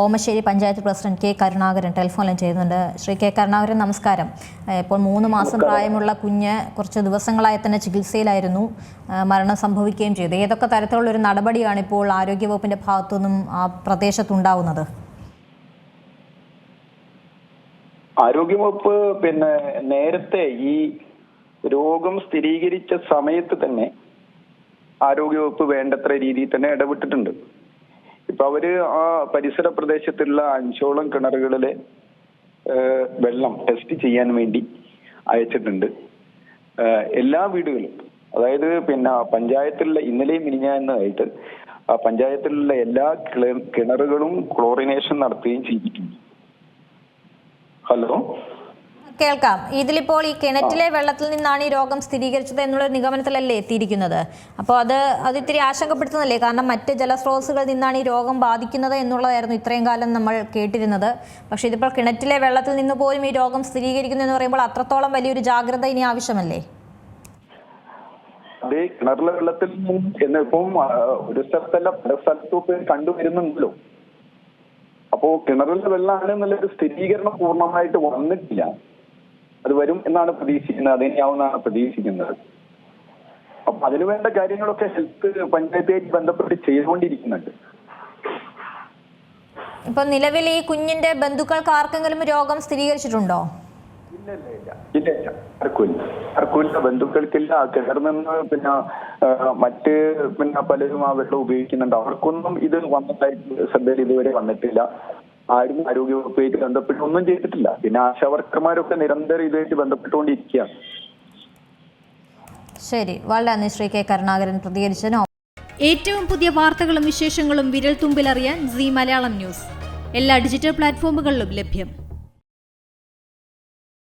Omassery panchayat president K Karunakaran ടെലിഫോണിൽ ചെയ്യുന്നുണ്ട്. Shri K Karunakaran നമസ്കാരം. ഇപ്പോൾ മൂന്ന് മാസം പ്രായമുള്ള കുഞ്ഞ് കുറച്ച് ദിവസങ്ങളായി തന്നെ ചികിത്സയിലായിരുന്നു. മരണം സംഭവിക്കുകയും ചെയ്തു. ഏതൊക്കെ തരത്തിലുള്ള ഒരു നടപടിയാണ് ഇപ്പോൾ ആരോഗ്യവകുപ്പിന്റെ ഭാഗത്തുനിന്നും ആ പ്രദേശത്തുണ്ടാവുന്നത്? ആരോഗ്യവകുപ്പ് പിന്നെ നേരത്തെ ഈ രോഗം സ്ഥിരീകരിച്ച സമയത്ത് തന്നെ ആരോഗ്യവകുപ്പ് വേണ്ടത്ര രീതിയിൽ തന്നെ ഇടപെട്ടിട്ടുണ്ട്. ഇപ്പൊ അവർ ആ പരിസര പ്രദേശത്തുള്ള അഞ്ചോളം കിണറുകളിലെ വെള്ളം ടെസ്റ്റ് ചെയ്യാൻ വേണ്ടി അയച്ചിട്ടുണ്ട്. എല്ലാ വീടുകളും അതായത് പിന്നെ പഞ്ചായത്തിലുള്ള ഇന്നലെയും മിനിഞ്ഞാന്നായിട്ട് ആ പഞ്ചായത്തിലുള്ള എല്ലാ കിണ- കിണറുകളും ക്ലോറിനേഷൻ നടത്തുകയും ചെയ്തിട്ടുണ്ട്. ഹലോ? കേൾക്കാം. ഇതിലിപ്പോൾ ഈ കിണറ്റിലെ വെള്ളത്തിൽ നിന്നാണ് ഈ രോഗം സ്ഥിരീകരിച്ചത് എന്നുള്ള നിഗമനത്തിലല്ലേ എത്തിയിരിക്കുന്നത്? അപ്പോൾ അത് അത് ഇത്തിരി ആശങ്കപ്പെടുത്തുന്നല്ലേ കാരണം മറ്റ് ജലസ്രോതസ്സുകളിൽ നിന്നാണ് ഈ രോഗം ബാധിക്കുന്നത് എന്നുള്ളതായിരുന്നു ഇത്രയും കാലം നമ്മൾ കേട്ടിരുന്നത്. പക്ഷേ ഇതിപ്പോൾ കിണറ്റിലെ വെള്ളത്തിൽ നിന്ന് പോലും ഈ രോഗം സ്ഥിരീകരിക്കുന്നു എന്ന് പറയുമ്പോൾ അത്രത്തോളം വലിയൊരു ജാഗ്രത ഇനി ആവശ്യമല്ലേ? അത് കിണറിലെ വെള്ളത്തിൽ നിന്നും എന്നിപ്പം ഒരു സ്ഥലത്തല്ല പല സ്ഥലത്തും ഇപ്പൊ കണ്ടുവരുന്നുണ്ടല്ലോ. അപ്പോ കിണറിലെ വെള്ളമാണ് എന്നുള്ളൊരു സ്ഥിരീകരണം പൂർണമായിട്ട് വന്നിട്ടില്ല. അത് വരും എന്നാണ് പ്രതീക്ഷിക്കുന്നത് അതിനാവുന്നാണ് പ്രതീക്ഷിക്കുന്നത്. അപ്പൊ അതിനു വേണ്ട കാര്യങ്ങളൊക്കെ ഹെൽത്ത് പഞ്ചായത്തുമായിട്ട് ബന്ധപ്പെട്ട് ചെയ്തുകൊണ്ടിരിക്കുന്നുണ്ട്. ഇപ്പൊ നിലവിൽ ഈ കുഞ്ഞിന്റെ ബന്ധുക്കൾക്ക് ആർക്കെങ്കിലും രോഗം സ്ഥിരീകരിച്ചിട്ടുണ്ടോ? ഇല്ല ഇല്ല ഇല്ല. ഇല്ല ഇല്ല. ആർക്കുമില്ല ആർക്കുമില്ല ബന്ധുക്കൾക്കില്ല. കിണറിൽ പിന്നെ മറ്റ് പിന്നെ പലരും ആ വെള്ളം ഉപയോഗിക്കുന്നുണ്ട്. അവർക്കൊന്നും ഇത് വന്നതായിട്ട് ശ്രദ്ധയിൽ ഇതുവരെ വന്നിട്ടില്ല. ആരും ആരോഗ്യവകുപ്പായിട്ട് ബന്ധപ്പെട്ട് ഒന്നും ചെയ്തിട്ടില്ല. പിന്നെ ആശാവർക്കർമാരൊക്കെ നിരന്തരം ഇതുമായിട്ട് ബന്ധപ്പെട്ടുകൊണ്ടിരിക്കുകയാണ്. ശരി. വളരെ നന്ദി ശ്രീ കെ കരുണാകരൻ പ്രതികരിച്ചതിന് ഏറ്റവും പുതിയ വാർത്തകളും വിശേഷങ്ങളും വിരൽ തുമ്പിലറിയാൻ സി മലയാളം ന്യൂസ്. എല്ലാ ഡിജിറ്റൽ പ്ലാറ്റ്ഫോമുകളിലും ലഭ്യം.